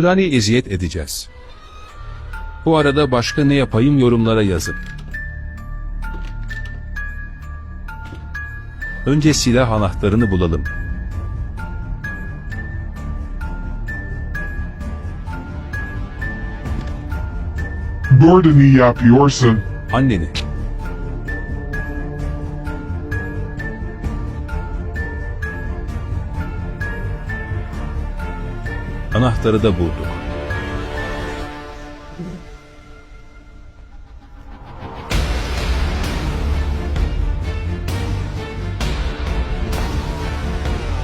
Granny eziyet edeceğiz. Bu arada başka ne yapayım yorumlara yazın. Önce silah anahtarını bulalım. İyi yapıyorsun. Anneni. Anahtarı da bulduk.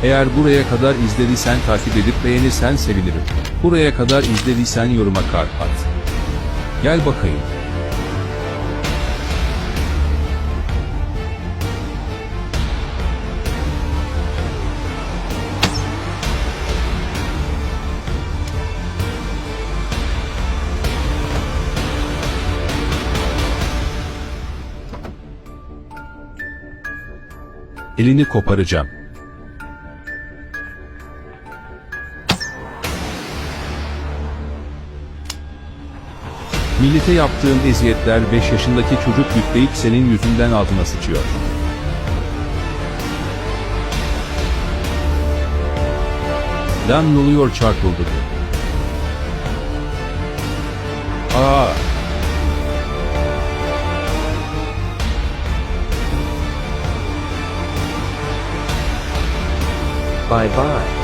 Eğer buraya kadar izlediysen takip edip beğenirsen sevinirim. Buraya kadar izlediysen yoruma kalp at. Gel bakayım. Elini koparacağım. Millete yaptığın eziyetler 5 yaşındaki çocuk yükleyip senin yüzünden altına sıçıyor. Lan ne oluyor çarpıldı. Aa, Bye bye.